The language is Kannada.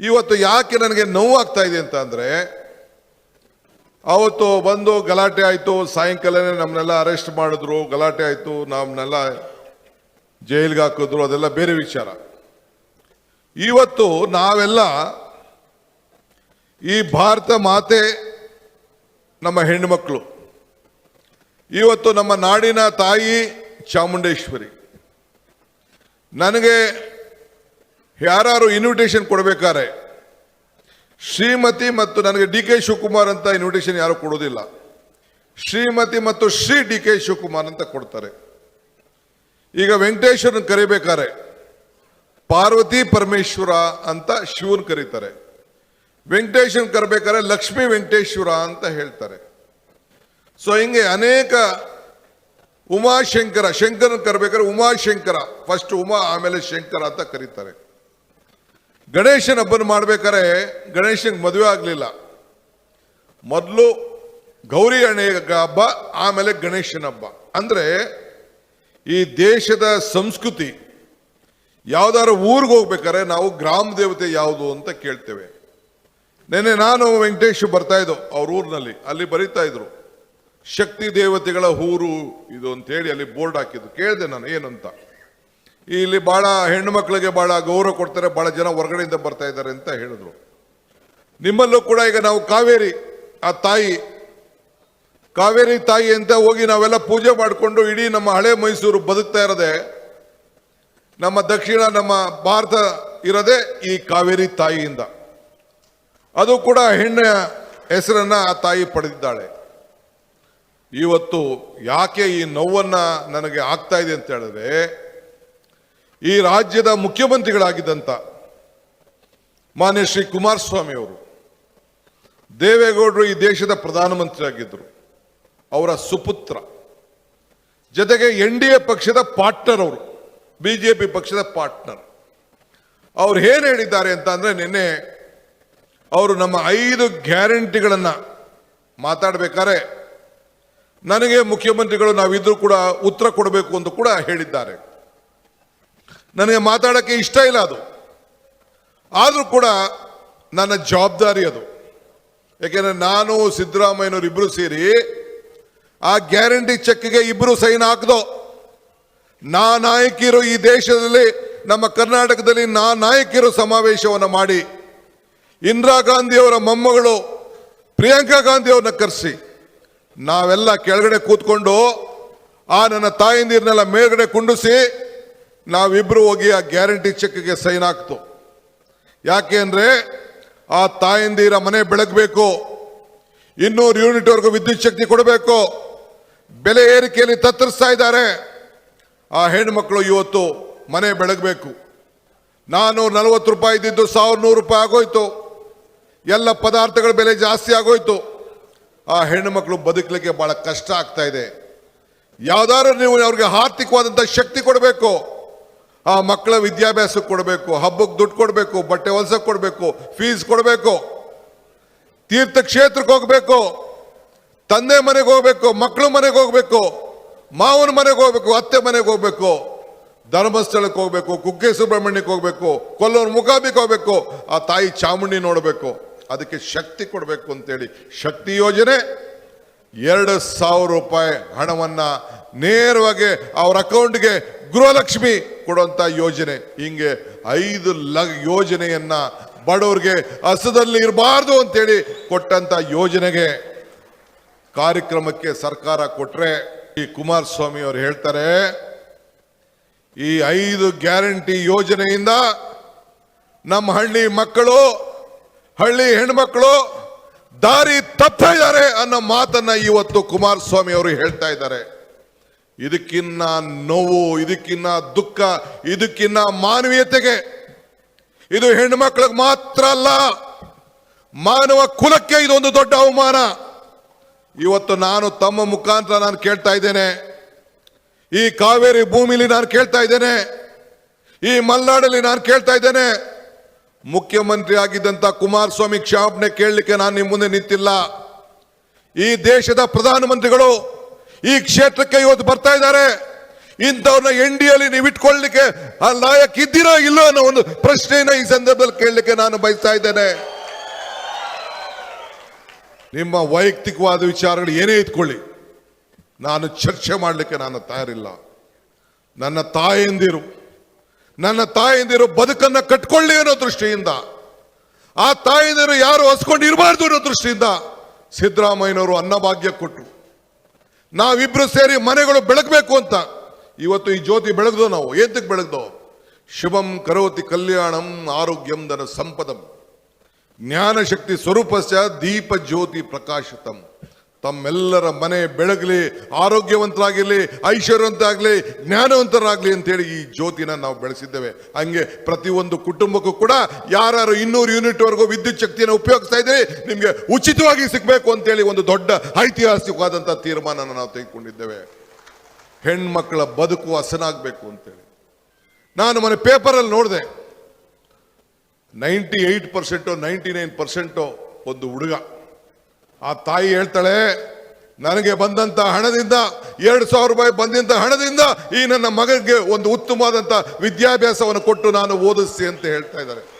ಇವತ್ತು ಯಾಕೆ ನನಗೆ ನೋವಾಗ್ತಾ ಇದೆ ಅಂತ ಅಂದರೆ, ಅವತ್ತು ಬಂದು ಗಲಾಟೆ ಆಯಿತು, ಸಾಯಂಕಾಲನೇ ನಮ್ಮನ್ನೆಲ್ಲ ಅರೆಸ್ಟ್ ಮಾಡಿದ್ರು, ಗಲಾಟೆ ಆಯಿತು ನಮ್ಮನ್ನೆಲ್ಲ ಜೈಲ್ಗೆ ಹಾಕಿದ್ರು, ಅದೆಲ್ಲ ಬೇರೆ ವಿಚಾರ. ಇವತ್ತು ನಾವೆಲ್ಲ ಈ ಭಾರತ ಮಾತೆ ನಮ್ಮ ಹೆಣ್ಣುಮಕ್ಕಳು ಇವತ್ತು ನಮ್ಮ ನಾಡಿನ ತಾಯಿ ಚಾಮುಂಡೇಶ್ವರಿ. ನನಗೆ ಯಾರು ಇನ್ವಿಟೇಷನ್ ಕೊಡಬೇಕಾರೆ ಶ್ರೀಮತಿ ಮತ್ತು ನನಗೆ ಡಿ ಕೆ ಶಿವಕುಮಾರ್ ಅಂತ ಇನ್ವಿಟೇಷನ್ ಯಾರು ಕೊಡೋದಿಲ್ಲ. ಶ್ರೀಮತಿ ಮತ್ತು ಶ್ರೀ ಡಿ ಕೆ ಶಿವಕುಮಾರ್ ಅಂತ ಕೊಡ್ತಾರೆ. ಈಗ ವೆಂಕಟೇಶ್ವರನ್ ಕರಿಬೇಕಾರೆ ಪಾರ್ವತಿ ಪರಮೇಶ್ವರ ಅಂತ ಶಿವನ್ ಕರೀತಾರೆ. ವೆಂಕಟೇಶನ್ ಕರಬೇಕಾದ್ರೆ ಲಕ್ಷ್ಮೀ ವೆಂಕಟೇಶ್ವರ ಅಂತ ಹೇಳ್ತಾರೆ. ಸೊ ಹಿಂಗೆ ಅನೇಕ ಉಮಾಶಂಕರ, ಶಂಕರನ್ ಕರಬೇಕಾದ್ರೆ ಉಮಾಶಂಕರ ಫಸ್ಟ್ ಉಮಾ, ಆಮೇಲೆ ಶಂಕರ ಅಂತ ಕರೀತಾರೆ. ಗಣೇಶನ ಹಬ್ಬನ ಮಾಡ್ಬೇಕಾದ್ರೆ ಗಣೇಶನಿಗೆ ಮದುವೆ ಆಗಲಿಲ್ಲ. ಮೊದಲು ಗೌರಿ ಹಣೆ ಹಬ್ಬ, ಆಮೇಲೆ ಗಣೇಶನ ಹಬ್ಬ. ಅಂದ್ರೆ ಈ ದೇಶದ ಸಂಸ್ಕೃತಿ ಯಾವ್ದಾದ್ರು ಊರಿಗೆ ಹೋಗ್ಬೇಕಾದ್ರೆ ನಾವು ಗ್ರಾಮ ದೇವತೆ ಯಾವುದು ಅಂತ ಕೇಳ್ತೇವೆ. ನೆನ್ನೆ ನಾನು ವೆಂಕಟೇಶ್ ಬರ್ತಾ ಇದ್ದೋ ಅವ್ರ ಊರಿನಲ್ಲಿ, ಅಲ್ಲಿ ಬರೀತಾ ಇದ್ರು. ಶಕ್ತಿ ದೇವತೆಗಳ ಊರು ಇದು ಅಂತ ಹೇಳಿ ಅಲ್ಲಿ ಬೋರ್ಡ್ ಹಾಕಿದ್ದು. ಕೇಳಿದೆ ನಾನು ಏನಂತ. ಇಲ್ಲಿ ಬಹಳ ಹೆಣ್ಣು ಮಕ್ಕಳಿಗೆ ಬಹಳ ಗೌರವ ಕೊಡ್ತಾರೆ ಬಹಳ ಜನ ಹೊರಗಡೆಯಿಂದ ಬರ್ತಾ ಇದ್ದಾರೆ ಅಂತ ಹೇಳಿದ್ರು. ನಿಮ್ಮಲ್ಲೂ ಕೂಡ ಈಗ ನಾವು ಕಾವೇರಿ, ಆ ತಾಯಿ, ಕಾವೇರಿ ತಾಯಿ ಅಂತ ಹೋಗಿ ನಾವೆಲ್ಲ ಪೂಜೆ ಮಾಡಿಕೊಂಡು ಇಡೀ ನಮ್ಮ ಹಳೆ ಮೈಸೂರು ಬದುಕ್ತಾ ಇರದೆ, ನಮ್ಮ ದಕ್ಷಿಣ, ನಮ್ಮ ಭಾರತ ಇರೋದೇ ಈ ಕಾವೇರಿ ತಾಯಿಯಿಂದ. ಅದು ಕೂಡ ಹೆಣ್ಣ ಹೆಸರನ್ನು ಆ ತಾಯಿ ಪಡೆದಿದ್ದಾಳೆ. ಇವತ್ತು ಯಾಕೆ ಈ ನೋವನ್ನು ನನಗೆ ಆಗ್ತಾ ಇದೆ ಅಂತ ಹೇಳಿದ್ರೆ ಈ ರಾಜ್ಯದ ಮುಖ್ಯಮಂತ್ರಿಗಳಾಗಿದ್ದಂತ ಮಾನ್ಯ ಶ್ರೀ ಕುಮಾರಸ್ವಾಮಿ ಅವರು, ದೇವೇಗೌಡರು ಈ ದೇಶದ ಪ್ರಧಾನಮಂತ್ರಿ ಆಗಿದ್ದರು ಅವರ ಸುಪುತ್ರ, ಜೊತೆಗೆ ಎನ್ ಡಿ ಎ ಪಕ್ಷದ ಪಾರ್ಟ್ನರ್ ಅವರು, ಬಿ ಜೆ ಪಿ ಪಕ್ಷದ ಪಾರ್ಟ್ನರ್. ಅವ್ರು ಏನು ಹೇಳಿದ್ದಾರೆ ಅಂತ ಅಂದರೆ ನಿನ್ನೆ ಅವರು ನಮ್ಮ ಐದು ಗ್ಯಾರಂಟಿಗಳನ್ನು ಮಾತಾಡಬೇಕಾದ್ರೆ ನನಗೆ ಮುಖ್ಯಮಂತ್ರಿಗಳು ನಾವಿದ್ರೂ ಕೂಡ ಉತ್ತರ ಕೊಡಬೇಕು ಅಂತ ಕೂಡ ಹೇಳಿದ್ದಾರೆ. ನನಗೆ ಮಾತಾಡೋಕ್ಕೆ ಇಷ್ಟ ಇಲ್ಲ ಅದು. ಆದರೂ ಕೂಡ ನನ್ನ ಜವಾಬ್ದಾರಿ ಅದು. ಯಾಕೆಂದರೆ ನಾನು ಸಿದ್ದರಾಮಯ್ಯನವರು ಇಬ್ಬರು ಸೇರಿ ಆ ಗ್ಯಾರಂಟಿ ಚೆಕ್ಗೆ ಇಬ್ಬರು ಸೈನ್ ಹಾಕಿದೋ. ನಾ ನಾಯಕಿರು ಈ ದೇಶದಲ್ಲಿ, ನಮ್ಮ ಕರ್ನಾಟಕದಲ್ಲಿ ನಾ ನಾಯಕಿರು ಸಮಾವೇಶವನ್ನು ಮಾಡಿ, ಇಂದಿರಾ ಗಾಂಧಿಯವರ ಮೊಮ್ಮಗಳು ಪ್ರಿಯಾಂಕಾ ಗಾಂಧಿಯವ್ರನ್ನ ಕರೆಸಿ, ನಾವೆಲ್ಲ ಕೆಳಗಡೆ ಕೂತ್ಕೊಂಡು ಆ ನನ್ನ ತಾಯಿಂದಿರನ್ನೆಲ್ಲ ಮೇಲ್ಗಡೆ ಕುಂಡಿಸಿ ನಾವಿಬ್ರು ಹೋಗಿ ಆ ಗ್ಯಾರಂಟಿ ಚೆಕ್ಗೆ ಸೈನ್ ಹಾಕ್ತು. ಯಾಕೆ ಅಂದರೆ ಆ ತಾಯಂದಿರ ಮನೆ ಬೆಳಗಬೇಕು. ಇನ್ನೂರು ಯೂನಿಟ್ವರೆಗೂ ವಿದ್ಯುತ್ ಶಕ್ತಿ ಕೊಡಬೇಕು. ಬೆಲೆ ಏರಿಕೆಯಲ್ಲಿ ತತ್ತರಿಸ್ತಾ ಇದ್ದಾರೆ. ಆ ಹೆಣ್ಮಕ್ಳು ಇವತ್ತು ಮನೆ ಬೆಳಗಬೇಕು. ನಾನು ನಲವತ್ತು ರೂಪಾಯಿ ಇದ್ದಿದ್ದು ಸಾವಿರದ ನೂರು ರೂಪಾಯಿ ಆಗೋಯ್ತು. ಎಲ್ಲ ಪದಾರ್ಥಗಳ ಬೆಲೆ ಜಾಸ್ತಿ ಆಗೋಯ್ತು. ಆ ಹೆಣ್ಣು ಮಕ್ಕಳು ಬದುಕಲಿಕ್ಕೆ ಬಹಳ ಕಷ್ಟ ಆಗ್ತಾ ಇದೆ. ಯಾವ್ದಾದ್ರು ನೀವು ಅವ್ರಿಗೆ ಆರ್ಥಿಕವಾದಂಥ ಶಕ್ತಿ ಕೊಡಬೇಕು. ಆ ಮಕ್ಕಳ ವಿದ್ಯಾಭ್ಯಾಸಕ್ಕೆ ಕೊಡಬೇಕು, ಹಬ್ಬಕ್ಕೆ ದುಡ್ಡು ಕೊಡಬೇಕು, ಬಟ್ಟೆ ಹೊಲ್ಸಕ್ಕೆ ಕೊಡಬೇಕು ಫೀಸ್ ಕೊಡಬೇಕು, ತೀರ್ಥಕ್ಷೇತ್ರಕ್ಕೆ ಹೋಗಬೇಕು, ತಂದೆ ಮನೆಗೆ ಹೋಗಬೇಕು, ಮಕ್ಕಳು ಮನೆಗೆ ಹೋಗಬೇಕು, ಮಾವನ ಮನೆಗೆ ಹೋಗಬೇಕು, ಅತ್ತೆ ಮನೆಗೆ ಹೋಗಬೇಕು, ಧರ್ಮಸ್ಥಳಕ್ಕೆ ಹೋಗಬೇಕು, ಕುಕ್ಕೆ ಸುಬ್ರಹ್ಮಣ್ಯಕ್ಕೆ ಹೋಗಬೇಕು, ಕೊಲ್ಲೂರು ಮುಖಾಬಿಗೆ ಹೋಗಬೇಕು, ಆ ತಾಯಿ ಚಾಮುಂಡಿ ನೋಡಬೇಕು, ಅದಕ್ಕೆ ಶಕ್ತಿ ಕೊಡಬೇಕು ಅಂತೇಳಿ. ಶಕ್ತಿ ಯೋಜನೆ, ಎರಡು ಸಾವಿರ ರೂಪಾಯಿ ಹಣವನ್ನು ನೇರವಾಗಿ ಅವರ ಅಕೌಂಟ್ಗೆ ಗೃಹಲಕ್ಷ್ಮಿ ಕೊಡುವಂತ ಯೋಜನೆ. ಹಿಂಗೆ ಐದು ಲ ಯೋಜನೆಯನ್ನ ಬಡವರಿಗೆ ಹಸದಲ್ಲಿ ಇರಬಾರ್ದು ಅಂತೇಳಿ ಕೊಟ್ಟಂತ ಯೋಜನೆಗೆ ಕಾರ್ಯಕ್ರಮಕ್ಕೆ ಸರ್ಕಾರ ಕೊಟ್ಟರೆ ಈ ಕುಮಾರಸ್ವಾಮಿ ಅವರು ಹೇಳ್ತಾರೆ, ಈ ಐದು ಗ್ಯಾರಂಟಿ ಯೋಜನೆಯಿಂದ ನಮ್ಮ ಹಳ್ಳಿ ಮಕ್ಕಳು, ಹಳ್ಳಿ ಹೆಣ್ಮಕ್ಳು ದಾರಿ ತಪ್ಪ ಇದ್ದಾರೆ ಅನ್ನೋ ಮಾತನ್ನ ಇವತ್ತು ಕುಮಾರಸ್ವಾಮಿ ಅವರು ಹೇಳ್ತಾ ಇದ್ದಾರೆ. ಇದಕ್ಕಿನ್ನ ನೋವು, ಇದಕ್ಕಿನ್ನ ದುಃಖ, ಇದಕ್ಕಿನ್ನ ಮಾನವೀಯತೆಗೆ. ಇದು ಹೆಣ್ಮಕ್ಳಿಗೆ ಮಾತ್ರ ಅಲ್ಲ, ಮಾನವ ಕುಲಕ್ಕೆ ಇದೊಂದು ದೊಡ್ಡ ಅವಮಾನ. ಇವತ್ತು ನಾನು ತಮ್ಮ ಮುಖಾಂತರ ನಾನು ಕೇಳ್ತಾ ಇದ್ದೇನೆ. ಈ ಕಾವೇರಿ ಭೂಮಿಲಿ ನಾನು ಕೇಳ್ತಾ ಇದ್ದೇನೆ. ಈ ಮಲ್ನಾಡಲ್ಲಿ ನಾನು ಕೇಳ್ತಾ ಇದ್ದೇನೆ. ಮುಖ್ಯಮಂತ್ರಿ ಆಗಿದ್ದಂತ ಕುಮಾರಸ್ವಾಮಿ ಕ್ಷಾಪಣೆ ಕೇಳಲಿಕ್ಕೆ ನಾನು ನಿಮ್ಮ ಮುಂದೆ ನಿಂತಿಲ್ಲ. ಈ ದೇಶದ ಪ್ರಧಾನಮಂತ್ರಿಗಳು ಈ ಕ್ಷೇತ್ರಕ್ಕೆ ಇವತ್ತು ಬರ್ತಾ ಇದ್ದಾರೆ. ಇಂಥವ್ರನ್ನ ಎಂಡಿಯಲ್ಲಿ ನೀವು ಇಟ್ಕೊಳ್ಳಿಕ್ಕೆ ಆ ಲಾಯಕ್ ಇದ್ದೀರಾ ಇಲ್ಲೋ ಅನ್ನೋ ಒಂದು ಪ್ರಶ್ನೆಯನ್ನ ಈ ಸಂದರ್ಭದಲ್ಲಿ ಕೇಳಲಿಕ್ಕೆ ನಾನು ಬಯಸ್ತಾ ಇದ್ದೇನೆ. ನಿಮ್ಮ ವೈಯಕ್ತಿಕವಾದ ವಿಚಾರಗಳು ಏನೇ ಇಟ್ಕೊಳ್ಳಿ ನಾನು ಚರ್ಚೆ ಮಾಡಲಿಕ್ಕೆ ನಾನು ತಯಾರಿಲ್ಲ. ನನ್ನ ತಾಯಂದಿರು ನನ್ನ ತಾಯಂದಿರು ಬದುಕನ್ನ ಕಟ್ಕೊಳ್ಳಿ ಅನ್ನೋ ದೃಷ್ಟಿಯಿಂದ, ಆ ತಾಯಂದಿರು ಯಾರು ಹೊಸ್ಕೊಂಡು ಇರಬಾರ್ದು ಅನ್ನೋ ದೃಷ್ಟಿಯಿಂದ ಸಿದ್ದರಾಮಯ್ಯನವರು ಅನ್ನಭಾಗ್ಯ ಕೊಟ್ಟರು. ನಾವಿಬ್ರು ಸೇರಿ ಮನೆಗಳು ಬೆಳಗಬೇಕು ಅಂತ. ಇವತ್ತು ಈ ಜ್ಯೋತಿ ಬೆಳಗ್ದು ನಾವು? ಏತಕ್ಕೆ ಬೆಳಗ್ದೋ? ಶುಭಂ ಕರೋತಿ ಕಲ್ಯಾಣಂ ಆರೋಗ್ಯಂ ಧನ ಸಂಪದಂ. ಜ್ಞಾನಶಕ್ತಿ ಸ್ವರೂಪಸ್ಯ ದೀಪ ಜ್ಯೋತಿ ಪ್ರಕಾಶಿತಂ. ತಮ್ಮೆಲ್ಲರ ಮನೆ ಬೆಳಗಲಿ, ಆರೋಗ್ಯವಂತರಾಗಿರಲಿ, ಐಶ್ವರ್ಯವಂತರಾಗಲಿ, ಜ್ಞಾನವಂತರಾಗಲಿ ಅಂತೇಳಿ ಈ ಜ್ಯೋತಿನ ನಾವು ಬೆಳೆಸಿದ್ದೇವೆ. ಹಂಗೆ ಪ್ರತಿಯೊಂದು ಕುಟುಂಬಕ್ಕೂ ಕೂಡ ಯಾರು ಇನ್ನೂರು ಯೂನಿಟ್ ವರೆಗೂ ವಿದ್ಯುತ್ ಶಕ್ತಿಯನ್ನು ಉಪಯೋಗಿಸ್ತಾ ಇದ್ದೀರಿ, ನಿಮಗೆ ಉಚಿತವಾಗಿ ಸಿಗಬೇಕು ಅಂತೇಳಿ ಒಂದು ದೊಡ್ಡ ಐತಿಹಾಸಿಕವಾದಂಥ ತೀರ್ಮಾನನ ನಾವು ತೆಗೆದುಕೊಂಡಿದ್ದೇವೆ. ಹೆಣ್ಮಕ್ಳ ಬದುಕು ಹಸನಾಗಬೇಕು ಅಂತೇಳಿ. ನಾನು ಮನೆ ಪೇಪರಲ್ಲಿ ನೋಡಿದೆ. Ninety eight percent, ninety nine percent ಒಂದು ಹುಡುಗ. ಆ ತಾಯಿ ಹೇಳ್ತಾಳೆ, ನನಗೆ ಬಂದಂತ ಹಣದಿಂದ, ಎರಡು ಸಾವಿರ ರೂಪಾಯಿ ಬಂದಂತ ಹಣದಿಂದ ಈ ನನ್ನ ಮಗನಿಗೆ ಒಂದು ಉತ್ತಮವಾದಂತ ವಿದ್ಯಾಭ್ಯಾಸವನ್ನು ಕೊಟ್ಟು ನಾನು ಓದಿಸಿ ಅಂತ ಹೇಳ್ತಾ ಇದ್ದಾರೆ.